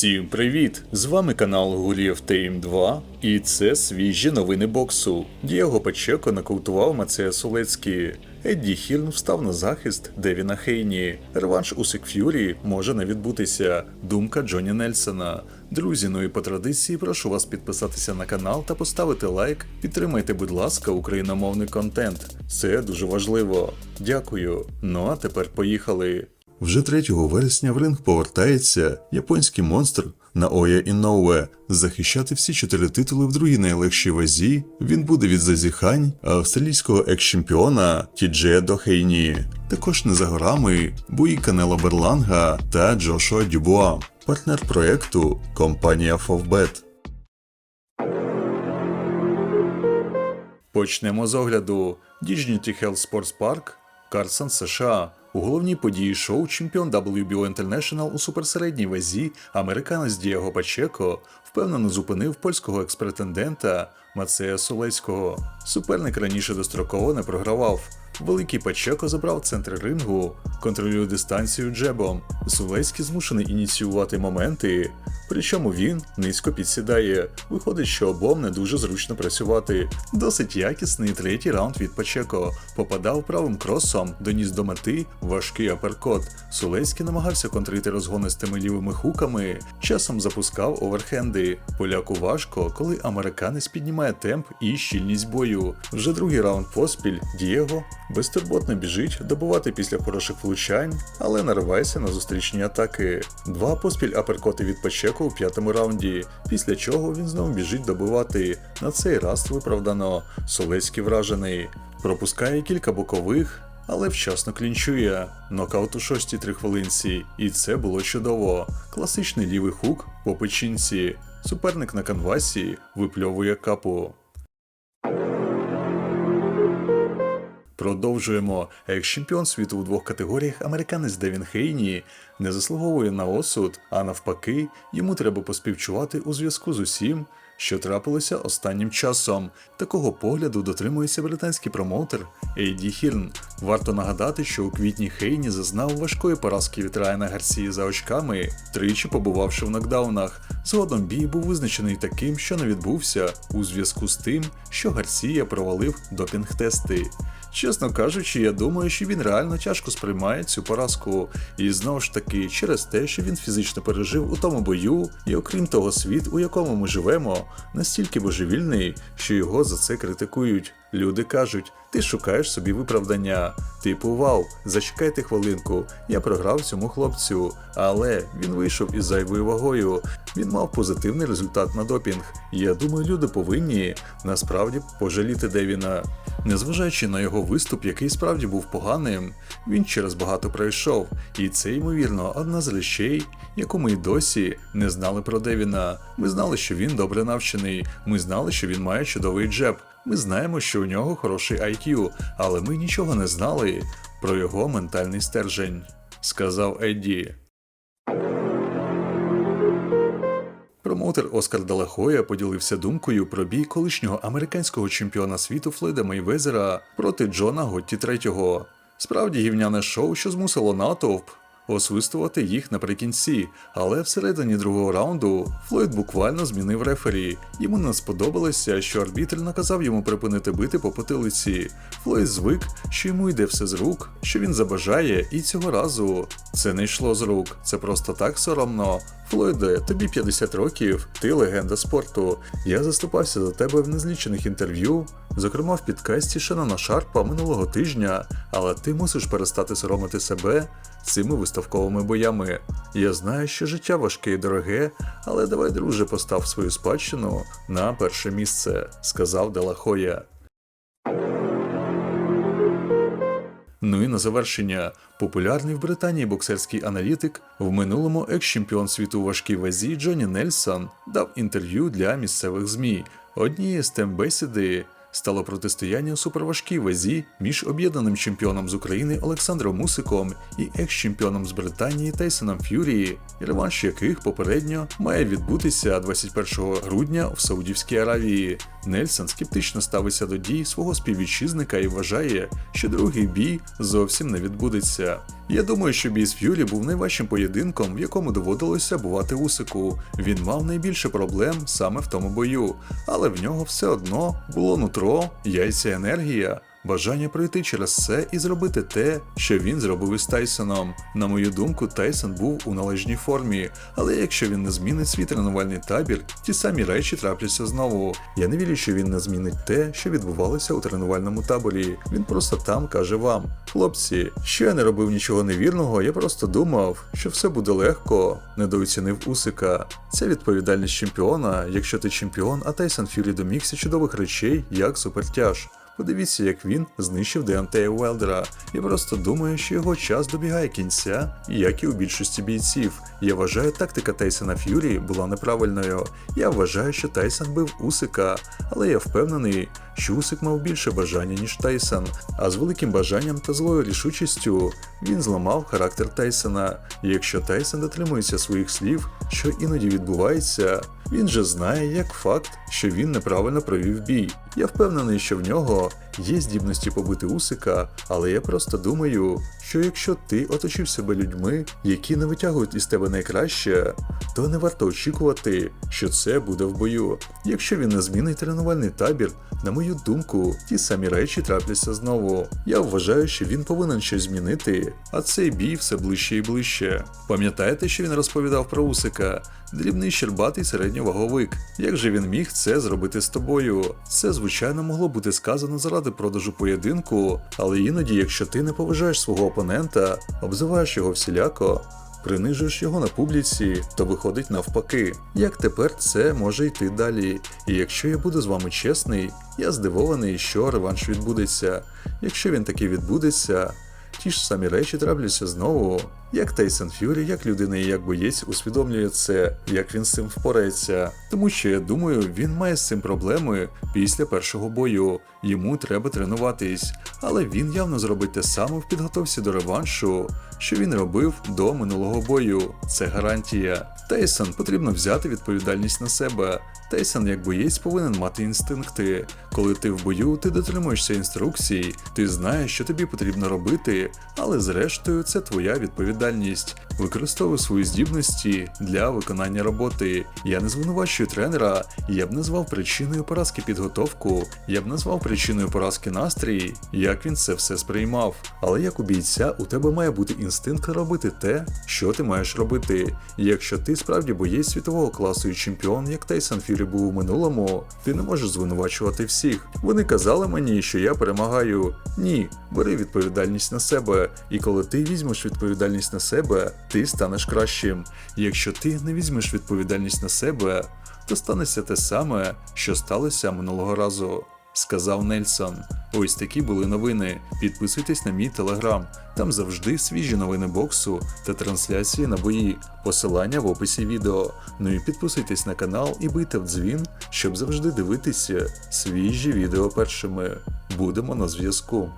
Всім привіт! З вами канал Гурієв Тейм 2 і це свіжі новини боксу. Дієго Пачеко нокаутував Мацея Солецький. Едді Хірн встав на захист Девіна Хейні. Реванш у Ф'юрі може не відбутися. Думка Джоні Нельсона. Друзі, ну і по традиції прошу вас підписатися на канал та поставити лайк. Підтримайте, будь ласка, україномовний контент. Це дуже важливо. Дякую. Ну а тепер поїхали. Вже 3 вересня в ринг повертається японський монстр Наоя Іноуе. Захищати всі чотири титули в другій найлегшій вазі він буде від зазіхань австралійського екс-чемпіона Тіджея Дохейні. Також не за горами бої Канела Берланга та Джошуа Дюбуа. Партнер проекту компанія Фовбет. Почнемо з огляду. Dignity Health Sports Park, Карсон, США. У головній події шоу чемпіон WBO International у суперсередній вазі американець Дієго Пачеко впевнено зупинив польського експретендента Мацея Солецького. Суперник раніше достроково не програвав. Великий Пачеко забрав центр рингу, контролює дистанцію джебом. Сулецький змушений ініціювати моменти, причому він низько підсідає. Виходить, що обом не дуже зручно працювати. Досить якісний третій раунд від Пачеко. Попадав правим кросом, доніс до мети важкий аперкот. Сулецький намагався контрити розгонистими лівими хуками, часом запускав оверхенди. Поляку важко, коли американець піднімає темп і щільність бою. Вже другий раунд поспіль Дієго безтурботно біжить добувати після хороших влучань, але наривається на зустрічні атаки. Два поспіль аперкоти від Пачеко у п'ятому раунді, після чого він знову біжить добивати. На цей раз виправдано. Солецький вражений. Пропускає кілька бокових. Але вчасно клінчує. Нокаут у шостій три хвилинці, і це було чудово. Класичний лівий хук по печінці. Суперник на канвасі випльовує капу. Продовжуємо. Екс-чемпіон світу у двох категоріях американець Девін Хейні не заслуговує на осуд, а навпаки, йому треба поспівчувати у зв'язку з усім, що трапилося останнім часом. Такого погляду дотримується британський промоутер Ейді Хірн. Варто нагадати, що у квітні Хейні зазнав важкої поразки від Райана Гарсії за очками, тричі побувавши в нокдаунах. Згодом бій був визначений таким, що не відбувся, у зв'язку з тим, що Гарсія провалив допінг-тести. Чесно кажучи, я думаю, що він реально тяжко сприймає цю поразку. І знову ж таки, через те, що він фізично пережив у тому бою, і окрім того, світ, у якому ми живемо, настільки божевільний, що його за це критикують. Люди кажуть, ти шукаєш собі виправдання. Типу, вау, зачекайте хвилинку, я програв цьому хлопцю. Але він вийшов із зайвою вагою. Він мав позитивний результат на допінг. Я думаю, люди повинні насправді пожаліти Девіна. Незважаючи на його виступ, який справді був поганим, він через багато пройшов, і це, ймовірно, одна з речей, яку ми й досі не знали про Девіна. Ми знали, що він добре навчений, ми знали, що він має чудовий джеб. Ми знаємо, що у нього хороший IQ, але ми нічого не знали про його ментальний стержень, сказав Едді. Промоутер Оскар Далахоя поділився думкою про бій колишнього американського чемпіона світу Флойда Мейвезера проти Джона Готті III. Справді гівняне шоу, що змусило натовп освистувати їх наприкінці, але всередині другого раунду Флойд буквально змінив рефері. Йому не сподобалося, що арбітр наказав йому припинити бити по потилиці. Флойд звик, що йому йде все з рук, що він забажає, і цього разу це не йшло з рук. Це просто так соромно. Флойде, тобі 50 років, ти легенда спорту. Я заступався за тебе в незлічених інтерв'ю, зокрема в підкасті Шенона Шарпа минулого тижня, але ти мусиш перестати соромити себе цими виставковими боями. Я знаю, що життя важке і дороге, але давай, друже, постав свою спадщину на перше місце, сказав Делахоя. Ну і на завершення, популярний в Британії боксерський аналітик, в минулому екс-чемпіон світу у важкій вазі Джоні Нельсон дав інтерв'ю для місцевих ЗМІ. Однією з тем бесіди стало протистояння у суперважкій вазі між об'єднаним чемпіоном з України Олександром Мусиком і екс-чемпіоном з Британії Тайсоном Ф'юрі, реванш яких попередньо має відбутися 21 грудня в Саудівській Аравії. Нельсон скептично ставиться до дій свого співвітчизника і вважає, що другий бій зовсім не відбудеться. Я думаю, що бій з Ф'юрі був найважчим поєдинком, в якому доводилося бувати Усику. Він мав найбільше проблем саме в тому бою, але в нього все одно було нутро, яйця енергія. Бажання пройти через це і зробити те, що він зробив із Тайсоном. На мою думку, Тайсон був у належній формі, але якщо він не змінить свій тренувальний табір, ті самі речі трапляться знову. Я не вірю, що він не змінить те, що відбувалося у тренувальному таборі. Він просто там каже вам: хлопці, що я не робив нічого невірного, я просто думав, що все буде легко, недооцінив Усика. Це відповідальність чемпіона, якщо ти чемпіон, а Тайсон Фюрі домігся чудових речей, як супертяж. Подивіться, як він знищив Деонтея Уелдера. Я просто думаю, що його час добігає кінця, як і у більшості бійців. Я вважаю, тактика Тайсона Ф'юрі була неправильною. Я вважаю, що Тайсон бив Усика, але я впевнений, що Усик мав більше бажання, ніж Тайсон. А з великим бажанням та злою рішучістю він зламав характер Тайсона. І якщо Тайсон дотримується своїх слів, що іноді відбувається, він же знає як факт, що він неправильно провів бій. Я впевнений, що в нього є здібності побити Усика, але я просто думаю, що якщо ти оточив себе людьми, які не витягують із тебе найкраще, то не варто очікувати, що це буде в бою. Якщо він не змінить тренувальний табір, на мою думку, ті самі речі трапляться знову. Я вважаю, що він повинен щось змінити, а цей бій все ближче і ближче. Пам'ятаєте, що він розповідав про Усика? Дрібний щербатий середньоваговик. Як же він міг це зробити з тобою? Це, звичайно, могло бути сказано заради продажу поєдинку, але іноді, якщо ти не поважаєш свого опонента, обзиваєш його всіляко, принижуєш його на публіці, то виходить навпаки. Як тепер це може йти далі? І якщо я буду з вами чесний, я здивований, що реванш відбудеться. Якщо він таки відбудеться, ті ж самі речі трапляться знову. Як Тейсон Фюрі, як людина і як боєць усвідомлює це, як він з цим впорається. Тому що я думаю, він має з цим проблеми після першого бою. Йому треба тренуватись, але він явно зробить те саме в підготовці до реваншу, що він робив до минулого бою. Це гарантія. Тейсон потрібно взяти відповідальність на себе. Тейсон, як боєць, повинен мати інстинкти. Коли ти в бою, ти дотримуєшся інструкцій, ти знаєш, що тобі потрібно робити, але зрештою це твоя відповідальність. Використовуй свої здібності для виконання роботи. Я не звинувачую тренера, я б назвав причиною поразки підготовку, я б назвав причиною поразки настрій, як він це все сприймав. Але як у бійця, у тебе має бути інстинкт робити те, що ти маєш робити. І якщо ти справді боєць світового класу і чемпіон, як Тейсон Фюрі був у минулому, ти не можеш звинувачувати всіх. Вони казали мені, що я перемагаю. Ні, бери відповідальність на себе. І коли ти візьмеш відповідальність на себе, ти станеш кращим. Якщо ти не візьмеш відповідальність на себе, то станеться те саме, що сталося минулого разу. Сказав Нельсон. Ось такі були новини. Підписуйтесь на мій телеграм. Там завжди свіжі новини боксу та трансляції на бої. Посилання в описі відео. Ну і підписуйтесь на канал і бийте в дзвін, щоб завжди дивитися свіжі відео першими. Будемо на зв'язку.